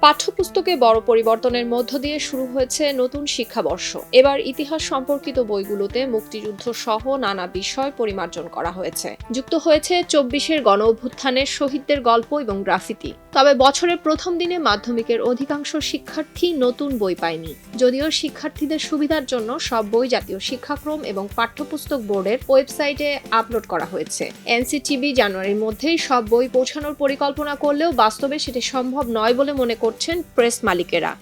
পাঠ্যপুস্তকে বড় পরিবর্তনের মধ্য দিয়ে শুরু হয়েছে নতুন শিক্ষাবর্ষ। এবার ইতিহাস সম্পর্কিত বইগুলোতে মুক্তিযুদ্ধ সহ নানা বিষয় পরিমার্জন করা হয়েছে। যুক্ত হয়েছে চব্বিশের গণ অভ্যুত্থানের শহীদদের গল্প এবং গ্রাফিতি। তবে বছরের প্রথম দিনে মাধ্যমিকের অধিকাংশ শিক্ষার্থী নতুন বই পায়নি। যদিও শিক্ষার্থীদের সুবিধার জন্য সব বই জাতীয় শিক্ষাক্রম এবং পাঠ্যপুস্তক বোর্ডের ওয়েবসাইটে আপলোড করা হয়েছে। এনসিটিভি জানুয়ারির মধ্যেই সব বই পৌঁছানোর পরিকল্পনা করলেও বাস্তবে সেটি সম্ভব নয় বলে মনে করছেন প্রেস মালিকেরা।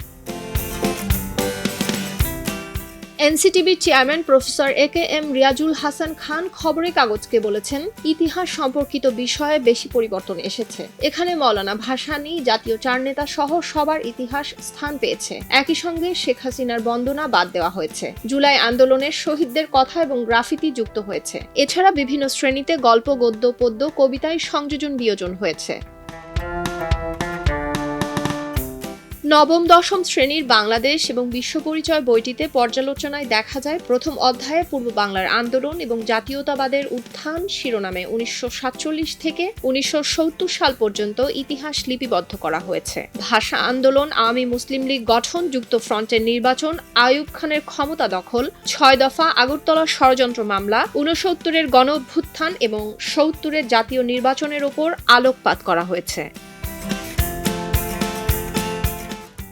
এনসিটিভির chairman professor A K M Riazul Hasan Khan খবরের কাগজকে বলেছেন, ইতিহাস সম্পর্কিত বিষয়ে বেশি পরিবর্তন এসেছে। এখানে মৌলানা ভাসানী, জাতীয় চার নেতা সহ সবার ইতিহাস স্থান পেয়েছে। একই সঙ্গে শেখ হাসিনার বন্দনা বাদ দেওয়া হয়েছে। জুলাই আন্দোলনের শহীদদের কথা এবং গ্রাফিতি যুক্ত হয়েছে। এছাড়া বিভিন্ন শ্রেণীতে গল্প, গদ্য, পদ্য, কবিতায় সংযোজন বিয়োজন হয়েছে। নবম, দশম শ্রেণির বাংলাদেশ এবং বিশ্ব পরিচয় বইটিতে পর্যালোচনায় দেখা যায় প্রথম অধ্যায়ে পূর্ব বাংলার আন্দোলন এবং জাতীয়তাবাদের উত্থান শিরোনামে উনিশশো সাতচল্লিশ থেকে উনিশশো সত্তর সাল পর্যন্ত ইতিহাস লিপিবদ্ধ করা হয়েছে। ভাষা আন্দোলন, আওয়ামী মুসলিম লীগ গঠন, যুক্ত ফ্রন্টের নির্বাচন আয়ুব খানের ক্ষমতা দখল, ছয় দফা আগরতলা ষড়যন্ত্র মামলা উনসত্তরের গণ অভ্যুত্থান এবং সত্তরের জাতীয় নির্বাচনের ওপর আলোকপাত করা হয়েছে।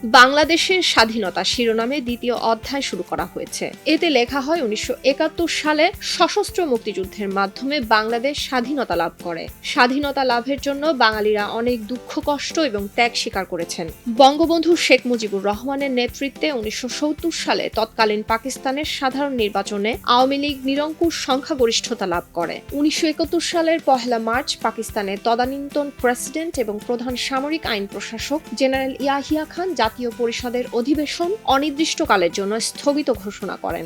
বাংলাদেশের স্বাধীনতা শিরোনামে দ্বিতীয় অধ্যায় শুরু করা হয়েছে। এতে লেখা হয়, উনিশশো একাত্তর সালে সশস্ত্র মুক্তিযুদ্ধের মাধ্যমে বাংলাদেশ স্বাধীনতা লাভ করে। স্বাধীনতা লাভের জন্য বাঙালিরা অনেক দুঃখ, কষ্ট এবং ত্যাগ স্বীকার করেছেন। বঙ্গবন্ধু শেখ মুজিবুর রহমানের নেতৃত্বে উনিশশো সত্তর সালে তৎকালীন পাকিস্তানের সাধারণ নির্বাচনে আওয়ামী লীগ নিরঙ্কুশ সংখ্যাগরিষ্ঠতা লাভ করে। উনিশশো একাত্তর সালের পহেলা মার্চ পাকিস্তানের তদানীন্তন প্রেসিডেন্ট এবং প্রধান সামরিক আইন প্রশাসক জেনারেল ইয়াহিয়া খান জাতীয় পরিষদের অধিবেশন অনির্দিষ্টকালের জন্য স্থগিত ঘোষণা করেন।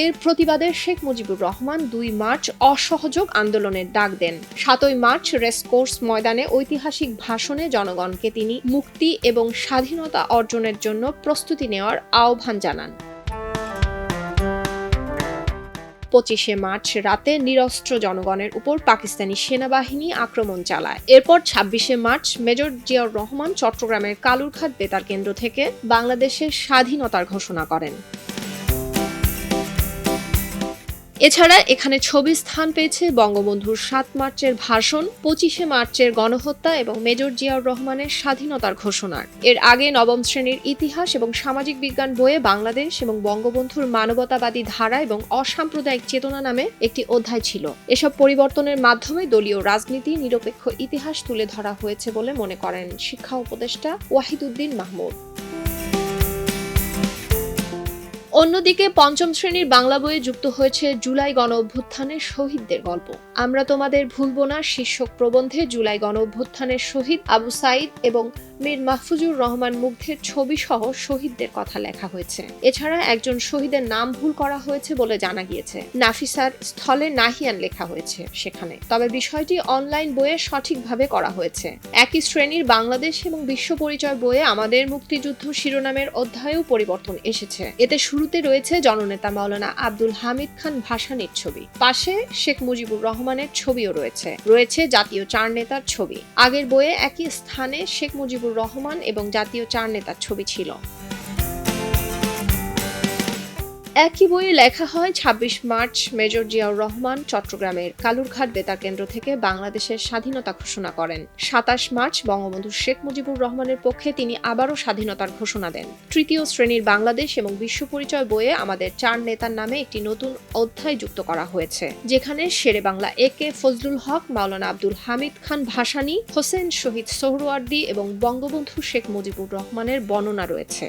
এর প্রতিবাদে শেখ মুজিবুর রহমান দুই মার্চ অসহযোগ আন্দোলনের ডাক দেন। সাতই মার্চ রেসকোর্স ময়দানে ঐতিহাসিক ভাষণে জনগণকে তিনি মুক্তি এবং স্বাধীনতা অর্জনের জন্য প্রস্তুতি নেওয়ার আহ্বান জানান। পঁচিশে মার্চ রাতে নিরস্ত্র জনগণের উপর পাকিস্তানি সেনাবাহিনী আক্রমণ চালায়। এরপর ছাব্বিশে মার্চ মেজর জিয়াউর রহমান চট্টগ্রামের কালুরঘাট বেতার কেন্দ্র থেকে বাংলাদেশের স্বাধীনতার ঘোষণা করেন। এছাড়া এখানে ছবি স্থান পেয়েছে বঙ্গবন্ধুর সাত মার্চের ভাষণ, পঁচিশে মার্চের গণহত্যা এবং মেজর জিয়াউর রহমানের স্বাধীনতার ঘোষণার। এর আগে নবম শ্রেণির ইতিহাস এবং সামাজিক বিজ্ঞান বইয়ে বাংলাদেশ এবং বঙ্গবন্ধুর মানবতাবাদী ধারা এবং অসাম্প্রদায়িক চেতনা নামে একটি অধ্যায় ছিল। এসব পরিবর্তনের মাধ্যমে দলীয় রাজনীতি, নিরপেক্ষ ইতিহাস তুলে ধরা হয়েছে বলে মনে করেন শিক্ষা উপদেষ্টা ওয়াহিদুদ্দিন মাহমুদ। অন্যদিকে পঞ্চম শ্রেণির বাংলা বইয়ে যুক্ত হয়েছে জুলাই গণ অভ্যুত্থানের শহীদদের গল্প। আমরা তোমাদের ভুলব না শীর্ষক প্রবন্ধে জুলাই গণ অভ্যুত্থানের শহীদ আবু সাইদ এবং মীর মাহফুজুর রহমান মুগ্ধের ছবি সহ শহীদদের কথা লেখা হয়েছে। এছাড়া একজন শহীদের নাম ভুল করা হয়েছে বলে জানা গিয়েছে। নাফিসার স্থলে নাহিয়ান লেখা হয়েছে সেখানে। তবে বিষয়টি অনলাইন বইয়ে সঠিকভাবে করা হয়েছে। একই শ্রেণির বাংলাদেশ এবং বিশ্ব পরিচয় বইয়ে আমাদের মুক্তিযুদ্ধ শিরোনামের অধ্যায়েও পরিবর্তন এসেছে। এতে শুরুতে রয়েছে জননেতা মাওলানা আব্দুল হামিদ খান ভাসানির ছবি। পাশে শেখ মুজিবুর রহমানের ছবিও রয়েছে। রয়েছে জাতীয় চার নেতার ছবি। আগের বইয়ে একই স্থানে শেখ মুজিবুর রহমান এবং জাতীয় চার নেতার ছবি ছিল। একই বইয়ে লেখা হয় ২৬ মার্চ মেজর জিয়াউর রহমান চট্টগ্রামের কালুরঘাট বেতার কেন্দ্র থেকে বাংলাদেশের স্বাধীনতা ঘোষণা করেন। সাতাশ মার্চ বঙ্গবন্ধু শেখ মুজিবুর রহমানের পক্ষে তিনি আবারও স্বাধীনতার ঘোষণা দেন। তৃতীয় শ্রেণির বাংলাদেশ এবং বিশ্ব পরিচয় বইয়ে আমাদের চার নেতার নামে একটি নতুন অধ্যায় যুক্ত করা হয়েছে, যেখানে শেরে বাংলা এ কে ফজলুল হক, মাওলানা আব্দুল হামিদ খান ভাসানী, হোসেন শহীদ সোহরওয়ার্দী এবং বঙ্গবন্ধু শেখ মুজিবুর রহমানের বর্ণনা রয়েছে।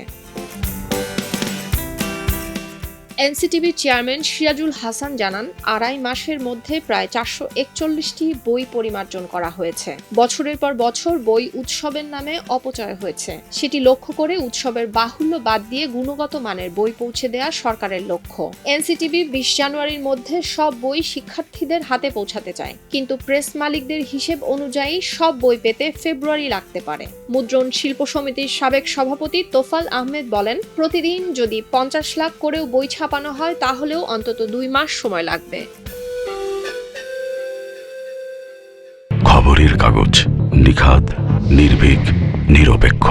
এনসিটিভির চেয়ারম্যান সিরাজুল হাসান জানান, আড়াই মাসের মধ্যে প্রায় চারশো একচল্লিশটি বই পরিমার্জন করা হয়েছে। বছরের পর বছর বই উৎসবের নামে অপচয় হয়েছে। সেটি লক্ষ্য করে উৎসবের বাহুল্য বাদ দিয়ে গুণগত মানের বই পৌঁছে দেওয়া সরকারের লক্ষ্য। এনসিটিভি বিশ জানুয়ারির মধ্যে সব বই শিক্ষার্থীদের হাতে পৌঁছাতে চায়, কিন্তু প্রেস মালিকদের হিসেব অনুযায়ী সব বই পেতে ফেব্রুয়ারি লাগতে পারে। মুদ্রণ শিল্প সমিতির সাবেক সভাপতি তোফাল আহমেদ বলেন, প্রতিদিন যদি পঞ্চাশ লাখ করেও বই ছাপানো হয় তাহলেও অন্তত দুই মাস সময় লাগবে। খবরের কাগজ নিখাত নির্ভীক নিরপেক্ষ।